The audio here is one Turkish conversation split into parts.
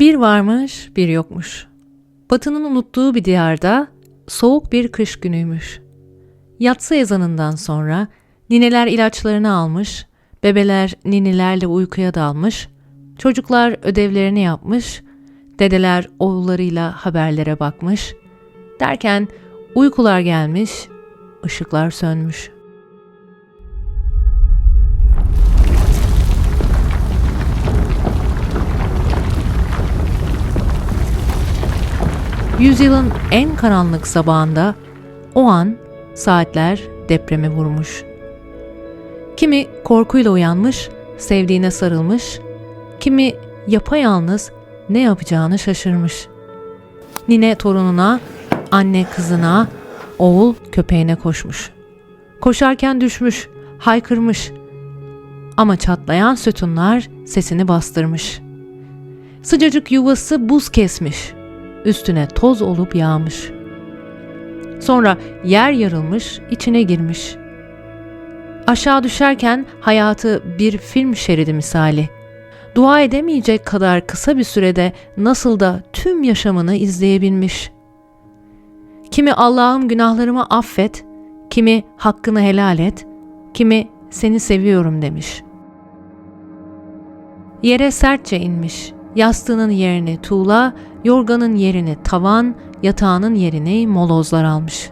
Bir varmış, bir yokmuş. Batı'nın unuttuğu bir diyarda soğuk bir kış günüymüş. Yatsı ezanından sonra nineler ilaçlarını almış, bebeler ninelerle uykuya dalmış, çocuklar ödevlerini yapmış, dedeler oğullarıyla haberlere bakmış. Derken uykular gelmiş, ışıklar sönmüş. Yüzyılın en karanlık sabahında o an saatler depreme vurmuş. Kimi korkuyla uyanmış, sevdiğine sarılmış, kimi yapayalnız ne yapacağını şaşırmış. Nine torununa, anne kızına, oğul köpeğine koşmuş. Koşarken düşmüş, haykırmış. Ama çatlayan sütunlar sesini bastırmış. Sıcacık yuvası buz kesmiş. Üstüne toz olup yağmış. Sonra yer yarılmış, içine girmiş. Aşağı düşerken hayatı bir film şeridi misali. Dua edemeyecek kadar kısa bir sürede nasıl da tüm yaşamını izleyebilmiş. Kimi Allah'ım günahlarımı affet, kimi hakkını helal et, kimi seni seviyorum demiş. Yere sertçe inmiş. Yastığının yerini tuğla, yorganın yerini tavan, yatağının yerini molozlar almış.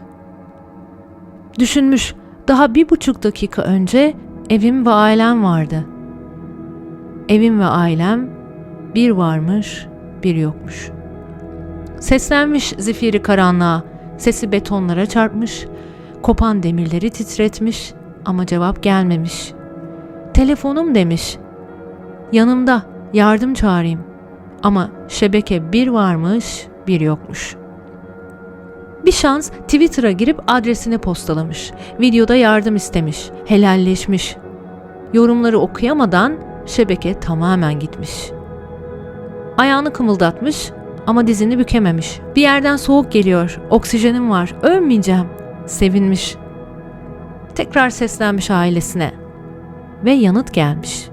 Düşünmüş, daha bir buçuk dakika önce evim ve ailem vardı. Evim ve ailem bir varmış, bir yokmuş. Seslenmiş zifiri karanlığa, sesi betonlara çarpmış, kopan demirleri titretmiş ama cevap gelmemiş. Telefonum demiş. Yanımda, yardım çağırayım. Ama şebeke bir varmış, bir yokmuş. Bir şans Twitter'a girip adresini postalamış. Videoda yardım istemiş, helalleşmiş. Yorumları okuyamadan şebeke tamamen gitmiş. Ayağını kımıldatmış ama dizini bükememiş. Bir yerden soğuk geliyor, oksijenim var, ölmeyeceğim. Sevinmiş. Tekrar seslenmiş ailesine ve yanıt gelmiş.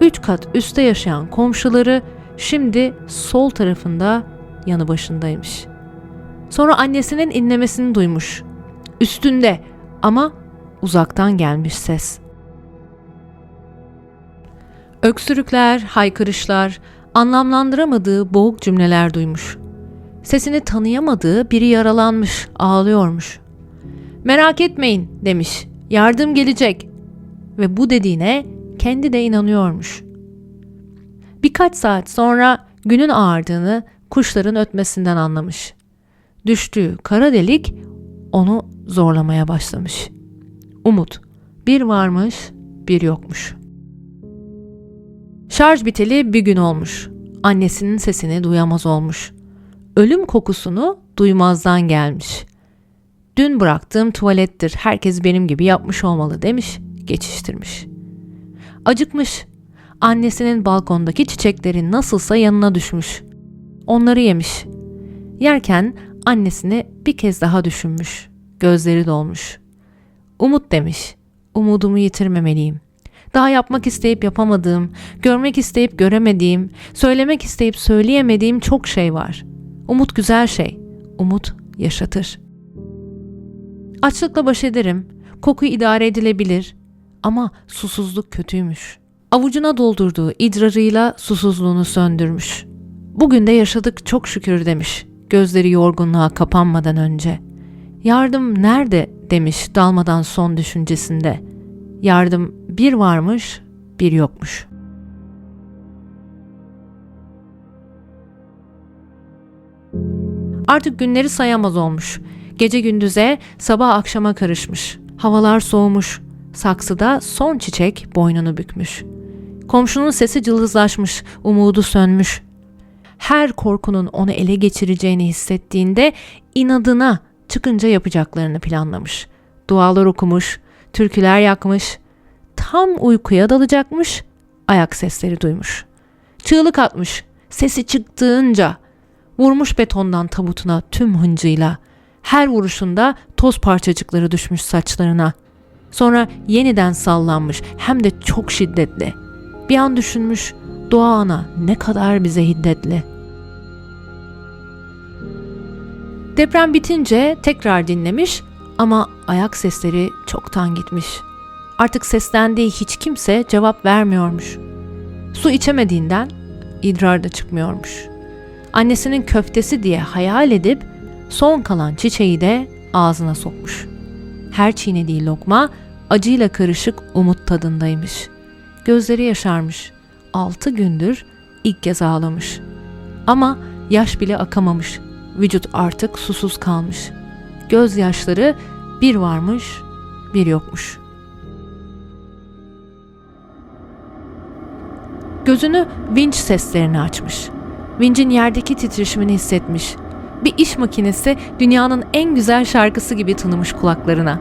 Üç kat üstte yaşayan komşuları şimdi sol tarafında yanı başındaymış. Sonra annesinin inlemesini duymuş. Üstünde ama uzaktan gelmiş ses. Öksürükler, haykırışlar, anlamlandıramadığı boğuk cümleler duymuş. Sesini tanıyamadığı biri yaralanmış, ağlıyormuş. Merak etmeyin demiş. Yardım gelecek. Ve bu dediğine kendi de inanıyormuş. Birkaç saat sonra günün ağardığını kuşların ötmesinden anlamış. Düştüğü kara delik onu zorlamaya başlamış. Umut bir varmış, bir yokmuş. Şarj biteli bir gün olmuş. Annesinin sesini duyamaz olmuş. Ölüm kokusunu duymazdan gelmiş. Dün bıraktığım tuvalettir. Herkes benim gibi yapmış olmalı demiş, geçiştirmiş. Acıkmış. Annesinin balkondaki çiçeklerin nasılsa yanına düşmüş. Onları yemiş. Yerken annesini bir kez daha düşünmüş. Gözleri dolmuş. Umut demiş. Umudumu yitirmemeliyim. Daha yapmak isteyip yapamadığım, görmek isteyip göremediğim, söylemek isteyip söyleyemediğim çok şey var. Umut güzel şey. Umut yaşatır. Açlıkla baş ederim. Koku idare edilebilir. Ama susuzluk kötüymüş. Avucuna doldurduğu idrarıyla susuzluğunu söndürmüş. Bugün de yaşadık çok şükür demiş. Gözleri yorgunluğa kapanmadan önce. Yardım nerede demiş dalmadan son düşüncesinde. Yardım bir varmış, bir yokmuş. Artık günleri sayamaz olmuş. Gece gündüze, sabah akşama karışmış. Havalar soğumuş. Saksıda son çiçek boynunu bükmüş. Komşunun sesi cılızlaşmış, umudu sönmüş. Her korkunun onu ele geçireceğini hissettiğinde inadına çıkınca yapacaklarını planlamış. Dualar okumuş, türküler yakmış, tam uykuya dalacakmış, ayak sesleri duymuş. Çığlık atmış, sesi çıktığınca, vurmuş betondan tabutuna tüm hıncıyla. Her vuruşunda toz parçacıkları düşmüş saçlarına. Sonra yeniden sallanmış hem de çok şiddetli. Bir an düşünmüş, Doğa ana ne kadar bize hiddetli. Deprem bitince tekrar dinlemiş ama ayak sesleri çoktan gitmiş. Artık seslendiği hiç kimse cevap vermiyormuş. Su içemediğinden idrar da çıkmıyormuş. Annesinin köftesi diye hayal edip son kalan çiçeği de ağzına sokmuş. Her çiğnediği lokma acıyla karışık umut tadındaymış. Gözleri yaşarmış. Altı gündür ilk kez ağlamış. Ama yaş bile akamamış. Vücut artık susuz kalmış. Gözyaşları bir varmış, bir yokmuş. Gözünü vinç seslerini açmış. Vincin yerdeki titreşimini hissetmiş. Bir iş makinesi dünyanın en güzel şarkısı gibi tınımış kulaklarına.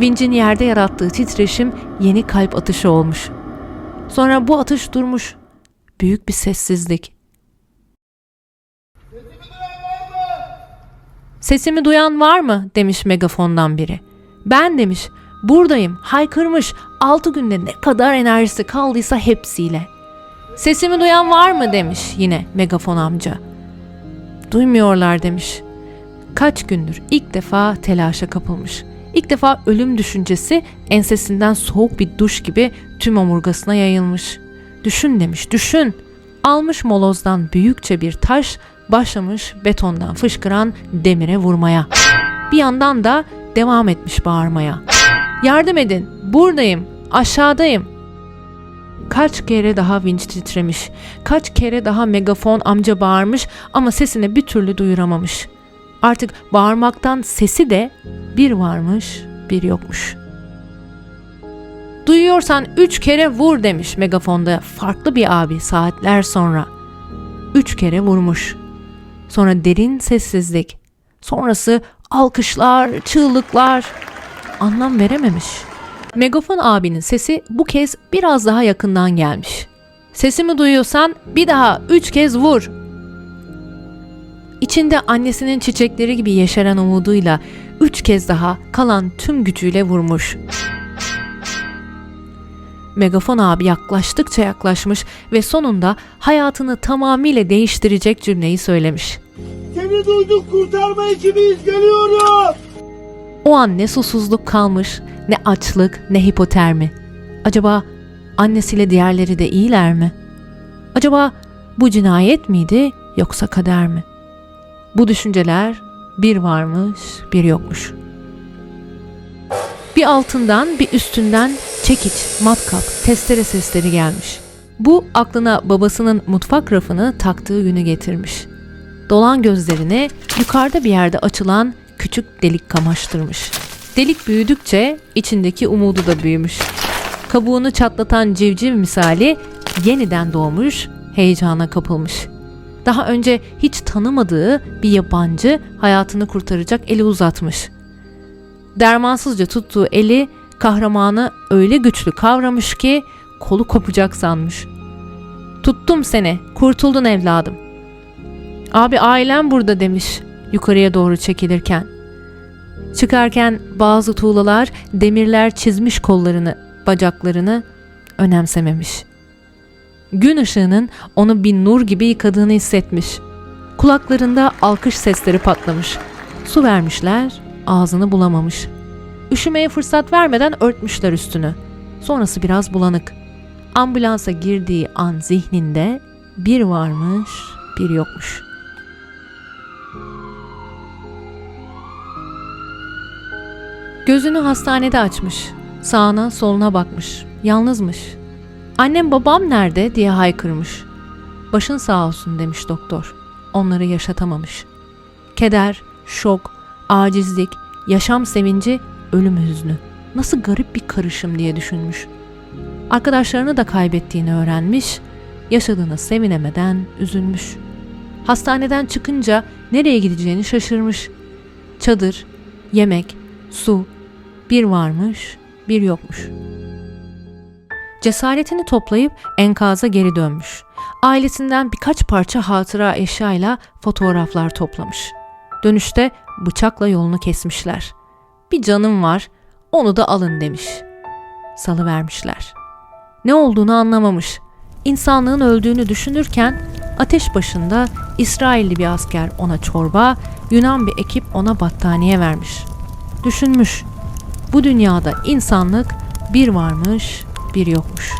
Vincin yerde yarattığı titreşim yeni kalp atışı olmuş. Sonra bu atış durmuş. Büyük bir sessizlik. Sesimi duyan var mı? demiş megafondan biri. Ben demiş. Buradayım. Haykırmış. Altı günde ne kadar enerjisi kaldıysa hepsiyle. Sesimi duyan var mı demiş yine megafon amca. Duymuyorlar demiş. Kaç gündür ilk defa telaşa kapılmış. İlk defa ölüm düşüncesi ensesinden soğuk bir duş gibi tüm omurgasına yayılmış. Düşün demiş, düşün. Almış molozdan büyükçe bir taş, başlamış betondan fışkıran demire vurmaya. Bir yandan da devam etmiş bağırmaya. Yardım edin, buradayım, aşağıdayım. Kaç kere daha vinç titremiş, kaç kere daha megafon amca bağırmış ama sesini bir türlü duyuramamış. Artık bağırmaktan sesi de bir varmış, bir yokmuş. Duyuyorsan üç kere vur demiş megafonda farklı bir abi saatler sonra. Üç kere vurmuş. Sonra derin sessizlik. Sonrası alkışlar, çığlıklar. Anlam verememiş. Megafon abinin sesi bu kez biraz daha yakından gelmiş. Sesimi duyuyorsan bir daha üç kez vur. İçinde annesinin çiçekleri gibi yeşeren umuduyla üç kez daha kalan tüm gücüyle vurmuş. Megafon abi yaklaştıkça yaklaşmış ve sonunda hayatını tamamıyla değiştirecek cümleyi söylemiş. Seni duyduk kurtarma ekibiyiz geliyoruz. O an ne susuzluk kalmış, ne açlık, ne hipotermi. Acaba annesiyle diğerleri de iyiler mi? Acaba bu cinayet miydi yoksa kader mi? Bu düşünceler bir varmış, bir yokmuş. Bir altından, bir üstünden çekiç, matkap, testere sesleri gelmiş. Bu aklına babasının mutfak rafını taktığı günü getirmiş. Dolan gözlerini yukarıda bir yerde açılan küçük delik kamaştırmış. Delik büyüdükçe içindeki umudu da büyümüş. Kabuğunu çatlatan civciv misali yeniden doğmuş, heyecana kapılmış. Daha önce hiç tanımadığı bir yabancı hayatını kurtaracak eli uzatmış. Dermansızca tuttuğu eli kahramanı öyle güçlü kavramış ki kolu kopacak sanmış. Tuttum seni, kurtuldun evladım. Abi ailem burada demiş yukarıya doğru çekilirken. Çıkarken bazı tuğlalar, demirler çizmiş kollarını, bacaklarını önemsememiş. Gün ışığının onu bir nur gibi yıkadığını hissetmiş. Kulaklarında alkış sesleri patlamış. Su vermişler, ağzını bulamamış. Üşümeye fırsat vermeden örtmüşler üstünü. Sonrası biraz bulanık. Ambulansa girdiği an zihninde bir varmış, bir yokmuş.'' Gözünü hastanede açmış. Sağına soluna bakmış. Yalnızmış. Annem babam nerede diye haykırmış. Başın sağ olsun demiş doktor. Onları yaşatamamış. Keder, şok, acizlik, yaşam sevinci, ölüm hüznü. Nasıl garip bir karışım diye düşünmüş. Arkadaşlarını da kaybettiğini öğrenmiş. Yaşadığına sevinemeden üzülmüş. Hastaneden çıkınca nereye gideceğini şaşırmış. Çadır, yemek, su, bir varmış, bir yokmuş. Cesaretini toplayıp enkaza geri dönmüş. Ailesinden birkaç parça hatıra eşyayla fotoğraflar toplamış. Dönüşte bıçakla yolunu kesmişler. Bir canım var, onu da alın demiş. Salı vermişler. Ne olduğunu anlamamış. insanlığın öldüğünü düşünürken ateş başında İsrailli bir asker ona çorba, Yunan bir ekip ona battaniye vermiş. Düşünmüş. Bu dünyada insanlık bir varmış, bir yokmuş.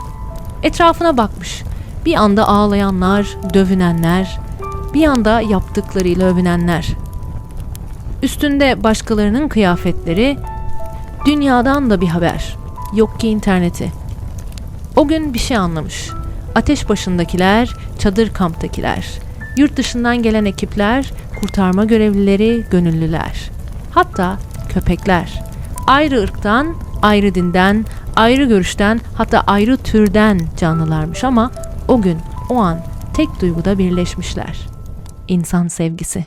Etrafına bakmış. Bir anda ağlayanlar, dövünenler, bir anda yaptıklarıyla övünenler. Üstünde başkalarının kıyafetleri, dünyadan da bir haber. Yok ki interneti. O gün bir şey anlamış. Ateş başındakiler, çadır kamptakiler, yurt dışından gelen ekipler, kurtarma görevlileri, gönüllüler. Hatta köpekler. Ayrı ırktan, ayrı dinden, ayrı görüşten, hatta ayrı türden canlılarmış ama o gün, o an tek duyguda birleşmişler. İnsan sevgisi.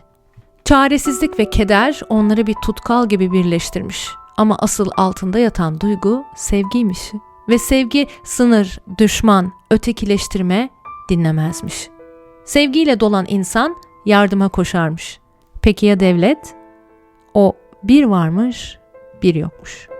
Çaresizlik ve keder onları bir tutkal gibi birleştirmiş. Ama asıl altında yatan duygu sevgiymiş. Ve sevgi sınır, düşman, ötekileştirme dinlemezmiş. Sevgiyle dolan insan yardıma koşarmış. Peki ya devlet? O bir varmış, bir yokmuş.''